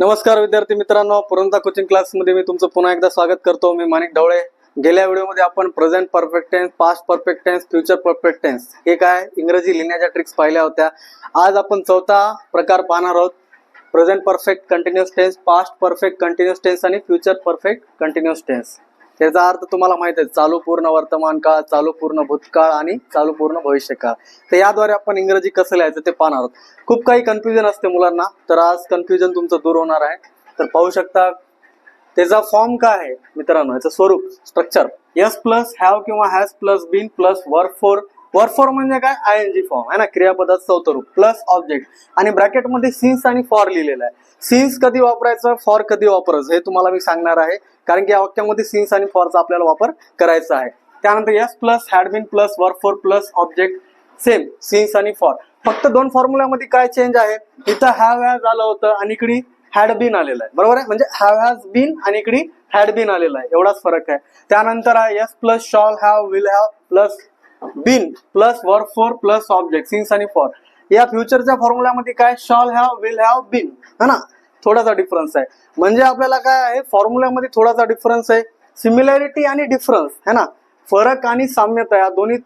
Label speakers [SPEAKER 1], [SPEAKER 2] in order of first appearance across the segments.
[SPEAKER 1] नमस्कार विद्यार्थी मित्रांनो पुरंदा कोचिंग क्लासमध्ये मी तुमचं पुन्हा एकदा स्वागत करतो. मी माणिक ढवळे. गेल्या व्हिडिओमध्ये आपण present perfect tense past perfect tense future perfect tense हे काय? इंग्रजी लिहिण्याच्या ट्रिक्स पाहिल्या होत्या. आज आपण चौथा प्रकार पाहणार आहोत. Present perfect continuous tense past perfect continuous tense आणि फ्युचर परफेक्ट कंटिन्युअस टेन्स त्याचा अर्थ तुम्हाला माहीत आहे चालू पूर्ण वर्तमान काळ चालू पूर्ण भूतकाळ आणि चालू पूर्ण भविष्यकाळ. तर याद्वारे आपण इंग्रजी कसं लिहायचं ते पाहणार आहोत. खूप काही कन्फ्युजन असते मुलांना तर आज कन्फ्युजन तुमचं दूर होणार आहे. तर पाहू शकता त्याचा फॉर्म काय आहे मित्रांनो? याचं स्वरूप स्ट्रक्चर यस प्लस हॅव किंवा has plus been plus work for work for म्हणजे काय? आय एन जी फॉर्म आहे ना? क्रियापदाचं चौथं रूप प्लस ऑब्जेक्ट आणि ब्रॅकेटमध्ये सिन्स आणि फॉर लिहिलेलं आहे. सिन्स कधी वापरायचं? फॉर कधी वापरायचं? हे तुम्हाला मी सांगणार आहे. कारण की या वाक्यामध्ये सिन्स आणि फॉरचा आपल्याला वापर करायचा आहे. त्यानंतर S plus had plus work for plus object same since आणि फॉर फक्त दोन फॉर्म्युल्यामध्ये काय चेंज आहे? इथं हॅव हॅज आलं होतं आणि इकडे हॅड बीन आलेलं आहे. बरोबर आहे? म्हणजे हॅव हॅज बीन आणि इकडे हॅड बीन आलेला आहे. एवढाच फरक आहे. त्यानंतर आहे S plus shall have will have plus been plus work for plus object since आणि फॉर. या फ्युचरच्या फॉर्म्युल्यामध्ये काय shall have will have been? है ना? थोडासा डिफरन्स आहे. म्हणजे आपल्याला काय आहे फॉर्म्युल्यामध्ये थोडासा डिफरन्स आहे. सिमिलॅरिटी आणि डिफरन्स है ना? फरक आणि साम्यता या दोन्ही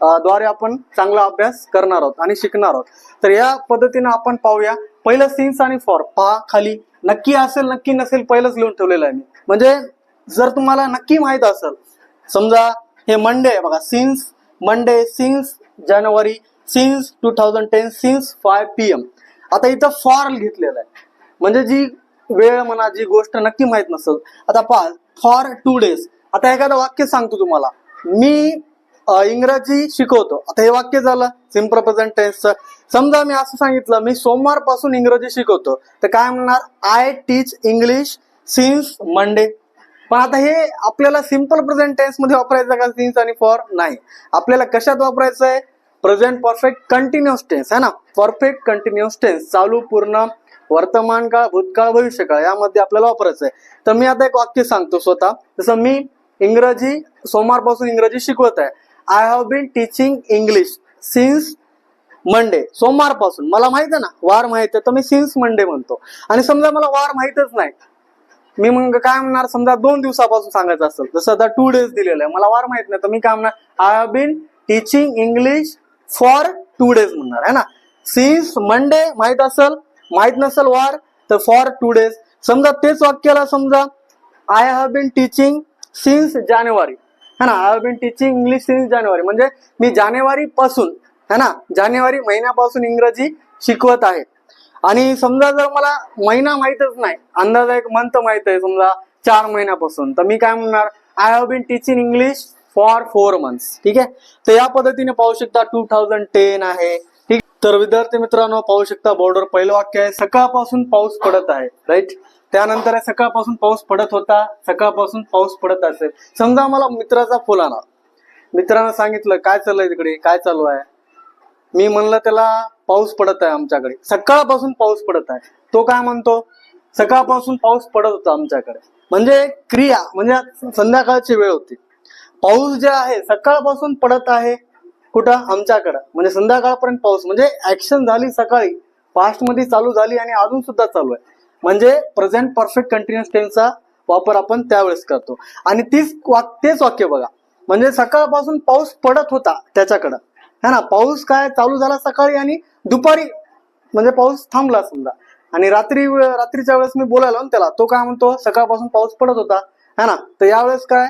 [SPEAKER 1] द्वारे आपण चांगला अभ्यास करणार आहोत आणि शिकणार आहोत. तर या पद्धतीने आपण पाहूया. पहिलं सिन्स आणि फॉर. पहा खाली. नक्की असेल नक्की नसेल पहिलंच लिहून ठेवलेलं आहे मी. म्हणजे जर तुम्हाला नक्की माहीत असेल समजा हे मंडे आहे बघा. Since Monday since January since two thousand ten since five P M आता इथं फॉर घेतलेलं आहे. म्हणजे जी वेळ म्हणा जी गोष्ट नक्की माहीत नसेल आता पहा फॉर टू डेज आता एखादं वाक्य सांगतो तुम्हाला. मी इंग्रजी शिकवतो. आता हे वाक्य झालं सिंपल प्रेझेंट टेन्सचं समजा मी असं सांगितलं मी सोमवारपासून इंग्रजी शिकवतो. तर काय म्हणणार? I teach English since Monday पण आता हे आपल्याला सिंपल प्रेझेंट टेन्समध्ये वापरायचं का सिन्स आणि फॉर नाही. आपल्याला कशात वापरायचं आहे प्रेझेंट परफेक्ट कंटिन्युअस टेन्स है ना? परफेक्ट कंटिन्युअस टेन्स चालू पूर्ण वर्तमान काळ भूतकाळ भविष्यकाळ यामध्ये आपल्याला वापरायचं आहे तर मी आता एक वाक्य सांगतो स्वतः. जसं मी इंग्रजी सोमवारपासून इंग्रजी शिकवत आहे. I have been teaching English since Monday सोमवारपासून. मला माहीत आहे ना? वार माहीत आहे. तर मी सिन्स मंडे म्हणतो. आणि समजा मला वार माहितच नाही. मी मग काय म्हणणार समजा दोन दिवसापासून सांगायचं असेल जसं आता टू डेज दिलेलं आहे. मला वार माहीत नाही तर मी काय म्हणणार I have been teaching English for two days म्हणणार आहे ना? सिन्स मंडे माहीत असेल माहीत नसेल वार तर फॉर टू डेज समजा तेच वाक्याला समजा I have been teaching since January है ना? I have been teaching English since January म्हणजे मी जानेवारी पासून है ना? जानेवारी महिन्यापासून इंग्रजी शिकवत आहे. आणि समजा जर मला महिना माहितच नाही अंदाजा एक मंथ माहीत आहे समजा चार महिन्यापासून तर मी काय म्हणणार? I have been teaching English for four months ठीक आहे? तर या पद्धतीने पाहू शकता टू थाउजंड टेन आहे. ठीक तर विद्यार्थी मित्रांनो पाहू शकता बॉर्डर पहिलं वाक्य आहे सकाळपासून पाऊस पडत आहे राईट त्यानंतर आहे सकाळपासून पाऊस पडत होता सकाळपासून पाऊस पडत असेल. समजा मला मित्राचा फोन आला. मित्रानं सांगितलं काय चाललंय तिकडे? काय चालू आहे? मी म्हणलं त्याला पाऊस पडत आहे आमच्याकडे. सकाळपासून पाऊस पडत आहे. तो काय म्हणतो? सकाळपासून पाऊस पडत होता आमच्याकडे. म्हणजे क्रिया म्हणजे संध्याकाळची वेळ होती. पाऊस जे आहे सकाळपासून पडत आहे कुठं? आमच्याकडं. म्हणजे संध्याकाळपर्यंत पाऊस म्हणजे ऍक्शन झाली सकाळी पास्टमध्ये चालू झाली आणि अजून सुद्धा चालू आहे. म्हणजे प्रेझेंट परफेक्ट कंटिन्युअस टेन्सचा वापर आपण त्यावेळेस करतो. आणि तीच वाक तेच वाक्य बघा. म्हणजे सकाळपासून पाऊस पडत होता त्याच्याकडं. है ना पाऊस काय चालू झाला सकाळी आणि दुपारी म्हणजे पाऊस थांबला समजा. आणि रात्री रात्रीच्या वेळेस मी बोलायला ना त्याला तो काय म्हणतो सकाळपासून पाऊस पडत होता है ना. तर यावेळेस काय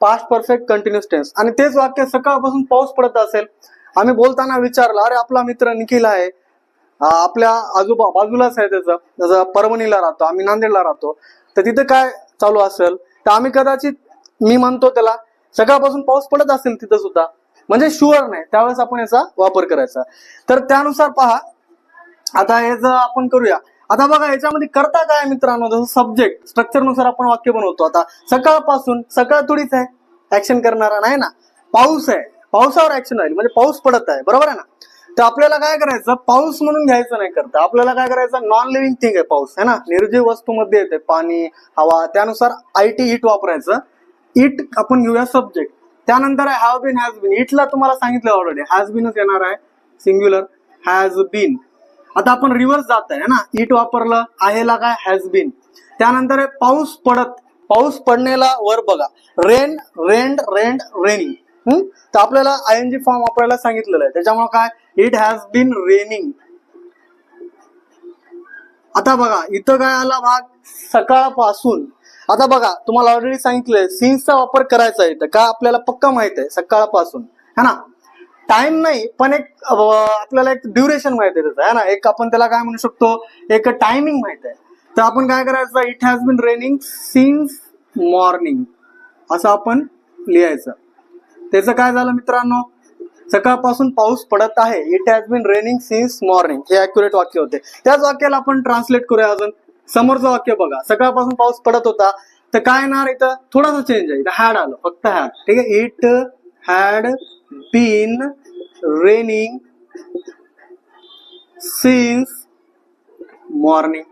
[SPEAKER 1] पास्ट परफेक्ट कंटिन्युअस टेन्स आणि तेच वाक्य सकाळपासून पाऊस पडत असेल आम्ही बोलताना विचारलं अरे आपला मित्र निखिल आहे. आपल्या आजोबा बाजूलाच आहे त्याचं. जसं परभणीला राहतो आम्ही नांदेडला राहतो. तर तिथं काय चालू असेल? तर आम्ही कदाचित मी म्हणतो त्याला सकाळपासून पाऊस पडत असेल तिथं सुद्धा. म्हणजे शुअर नाही. त्यावेळेस आपण याचा वापर करायचा. तर त्यानुसार पहा. आता हे जर आपण करूया. आता बघा याच्यामध्ये करता काय मित्रांनो? जसं सब्जेक्ट स्ट्रक्चरनुसार आपण वाक्य बनवतो. आता सकाळपासून सकाळ थोडीच आहे. ऍक्शन करणारा नाही ना? पाऊस आहे. पावसावर ऍक्शन होईल म्हणजे पाऊस पडत आहे. बरोबर आहे ना? तर आपल्याला काय करायचं? पाऊस म्हणून घ्यायचं नाही करता. आपल्याला काय करायचं? नॉन लिव्हिंग थिंग आहे पाऊस. है ना? निर्जीव वस्तूमध्ये येते. पाणी हवा. त्यानुसार आय टी इट वापरायचं. इट आपण घेऊया सब्जेक्ट त्यानंतर आहे हॅव बीन हॅज बीन इटला तुम्हाला सांगितलं ऑलरेडी हॅज बीनच येणार आहे. सिंग्युलर हॅज बीन आता आपण रिव्हर्स जात आहे ना? इट वापरलं आहेला काय? हॅज बीन त्यानंतर आहे पाऊस पडत. पाऊस पडणेला वर बघा. रेन रेंड रेंड रेनिंग तर आपल्याला आय एन जी फॉर्म वापरायला सांगितलेलं आहे. त्याच्यामुळे काय? इट हॅज बीन रेनिंग आता बघा इथं काय आला भाग? सकाळपासून. आता बघा तुम्हाला ऑलरेडी सांगितलंय सिन्सचा वापर करायचा आहे इथं. का आपल्याला पक्का माहीत आहे? सकाळपासून. है ना? टाइम नाही पण एक आपल्याला एक ड्युरेशन माहीत आहे त्याचं. है ना? एक आपण त्याला काय म्हणू शकतो? एक टायमिंग माहीत आहे. तर आपण काय करायचं? It has been raining since morning असं आपण लिहायचं. त्याचं काय झालं मित्रांनो? सकाळपासून पाऊस पडत आहे. It has been raining since morning हे अॅक्युरेट वाक्य होते. त्याच वाक्याला आपण ट्रान्सलेट करूया अजून. समोरचं वाक्य बघा. सकाळपासून पाऊस पडत होता. तर काय येणार इथं? थोडासा चेंज आहे. इथं हॅड आलं. फक्त हॅड ठीक आहे? It had been raining since morning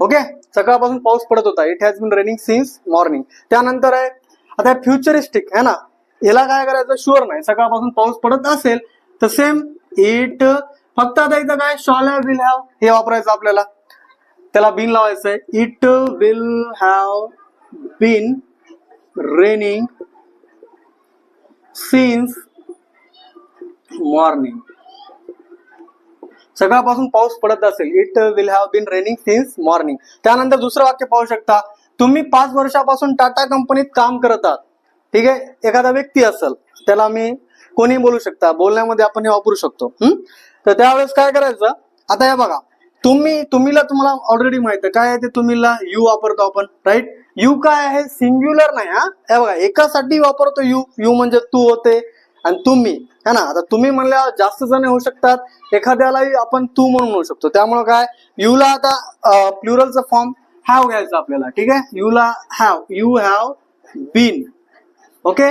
[SPEAKER 1] okay सकाळपासून पाऊस पडत होता. It has been raining since morning त्यानंतर आहे आता फ्युचरिस्टिक है ना? याला काय करायचं? शुअर नाही. सकाळपासून पाऊस पडत असेल तर सेम इट फक्त आता इथं काय? शॉल हॅव विल हॅव हे वापरायचं आपल्याला. त्याला बिन लावायचं आहे it will have been raining since morning सकाळपासून पाऊस पडत असेल. It will have been raining since morning त्यानंतर दुसरं वाक्य पाहू शकता. तुम्ही पाच वर्षापासून टाटा कंपनीत काम करत आहात. ठीक आहे? एखादा व्यक्ती असेल. त्याला मी कोणी बोलू शकता. बोलण्यामध्ये आपण हे वापरू शकतो. हम्म? तर त्यावेळेस काय करायचं? आता हे बघा. तुम्ही तुम्हीला तुम्हाला ऑलरेडी माहीत आहे. काय आहे ते तुम्हीला यू वापरतो आपण राईट यू काय आहे? सिंग्युलर नाही हा? हे बघा एकासाठी वापरतो यू यू म्हणजे तू होते आणि तुम्ही. है ना? आता तुम्ही म्हणल्यावर जास्त जण होऊ शकतात. एखाद्यालाही आपण तू म्हणून म्हणू शकतो. त्यामुळे काय? यूला आता प्लुरलचा फॉर्म हॅव घ्यायचा आपल्याला. ठीक आहे? यूला have you have been okay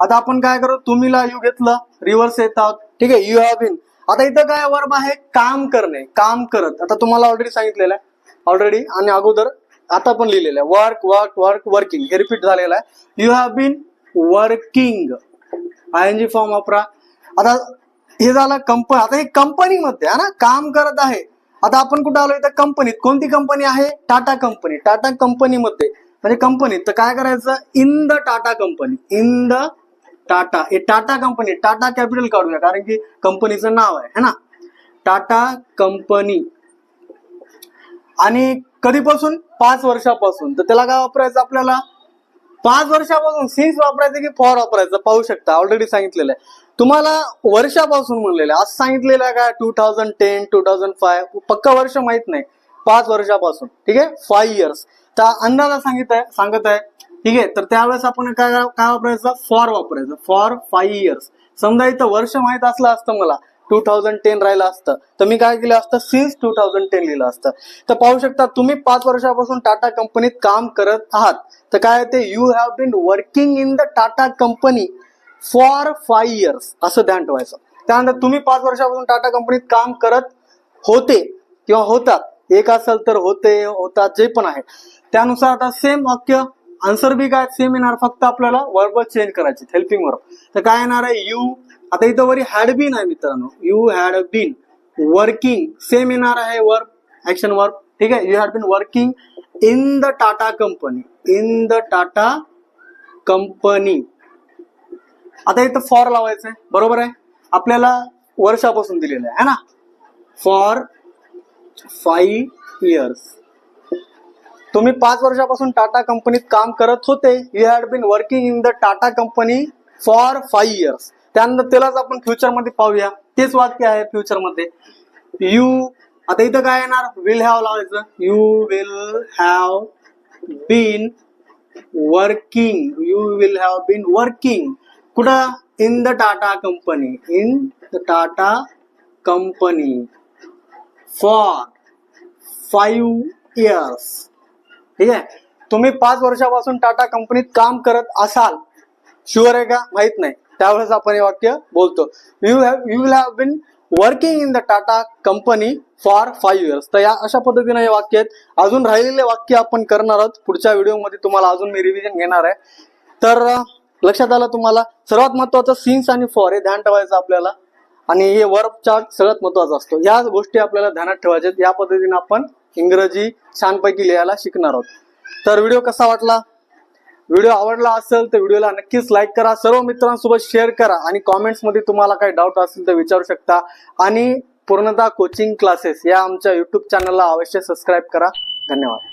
[SPEAKER 1] आता आपण काय करू? तुम्हीला यू घेतलं. रिव्हर्स येत आहोत. ठीक आहे? यू हॅव बीन आता इथं काय वर्ब आहे? काम करणे. काम करत. आता तुम्हाला ऑलरेडी सांगितलेलं आहे. ऑलरेडी आणि अगोदर आता पण लिहिलेलं आहे. वर्क वर्क वर्क वर्किंग हे रिपीट झालेलं आहे. You have been working I N G form वापरा. आता हे झालं कंपनी आता हे कंपनीमध्ये आहे ना? काम करत आहे. आता आपण कुठं आलो? इथं कंपनीत कोणती कंपनी आहे? टाटा कंपनी टाटा कंपनीमध्ये म्हणजे कंपनीत तर काय करायचं? In the Tata company in the Tata. हे टाटा कंपनी टाटा कॅपिटल काढूया कारण की कंपनीचं नाव आहे है ना? टाटा कंपनी. आणि कधीपासून? पाच वर्षापासून. तर त्याला काय वापरायचं आपल्याला? पाच वर्षापासून सिन्स वापरायचं की फॉर वापरायचं? पाहू शकता. ऑलरेडी सांगितलेलं आहे. तुम्हाला वर्षापासून म्हणलेलं आहे. आज सांगितलेलं आहे का? Two thousand ten two thousand five पक्का वर्ष माहीत नाही. पाच वर्षापासून. ठीक आहे? फाईव्ह इयर्स तर अंदाजा सांगित आहे सांगत आहे. ठीक आहे? तर त्यावेळेस आपण काय काय वापरायचं? फॉर वापरायचं. फॉर फाईव्ह इयर्स समजा इथं वर्ष माहीत असलं असतं मला. टू थाउजंड टेन राहिलं असतं. तर मी काय केलं असतं? सिन्स टू थाउजंड टेन लिहिलं असतं. तर पाहू शकता तुम्ही पाच वर्षापासून टाटा कंपनीत काम करत आहात. तर काय ते? You have been working in the Tata company for five years असं ध्यान ठेवायचं. त्यानंतर तुम्ही पाच वर्षापासून टाटा कंपनीत काम करत होते किंवा होतात. एक असेल तर होते होतात जे पण आहे. त्यानुसार आता सेम वाक्य आन्सर बी काय? सेम येणार फक्त आपल्याला वर्ब चेंज करायचे हेल्पिंग वर्ब तर काय येणार आहे? यू आता इथं वरी हॅड बीन आहे मित्रांनो. You had been working same येणार आहे वर्ब ऍक्शन वर्ब ठीक आहे? You had been working in the Tata company in the Tata company आता इथं फॉर लावायचं आहे. बरोबर आहे? आपल्याला वर्षापासून दिलेलं आहे ना? फॉर फाईव्ह इयर्स तुम्ही पाच वर्षापासून टाटा कंपनीत काम करत होते. You had been working in the Tata company for five years त्यानंतर त्यालाच आपण फ्युचरमध्ये पाहूया. तेच वाक्य आहे फ्युचरमध्ये यू आता इथं काय येणार? विल हॅव लावायचं. You will have been working you will have been working कुठं? In the Tata company in the Tata company for five years ठीक आहे? तुम्ही पाच वर्षापासून टाटा कंपनीत काम करत असाल. शुअर आहे का? माहीत नाही. त्यावेळेस आपण हे वाक्य बोलतो. You have you will have been working in the Tata company for five years तर या अशा पद्धतीने हे वाक्य आहेत. अजून राहिलेले वाक्य आपण करणार आहोत. पुढच्या व्हिडिओमध्ये तुम्हाला अजून मी रिव्हिजन घेणार आहे. तर लक्षात आलं तुम्हाला? सर्वात महत्वाचं सीन्स आणि फॉर हे ध्यान ठेवायचं आपल्याला. आणि हे वर्बचा सगळ्यात महत्त्वाचा असतो. या गोष्टी आपल्याला ध्यानात ठेवायच्या या पद्धतीने आपण इंग्रजी छानपैकी लिहायला शिकणार आहोत. तर व्हिडिओ कसा वाटला? व्हिडिओ आवडला असेल तर व्हिडिओला नक्कीच लाईक करा. सर्व मित्रांसोबत शेअर करा आणि कॉमेंट्समध्ये तुम्हाला काही डाऊट असेल तर विचारू शकता. आणि पूर्णतः कोचिंग क्लासेस या आमच्या युट्यूब चॅनलला अवश्य सबस्क्राईब करा. धन्यवाद.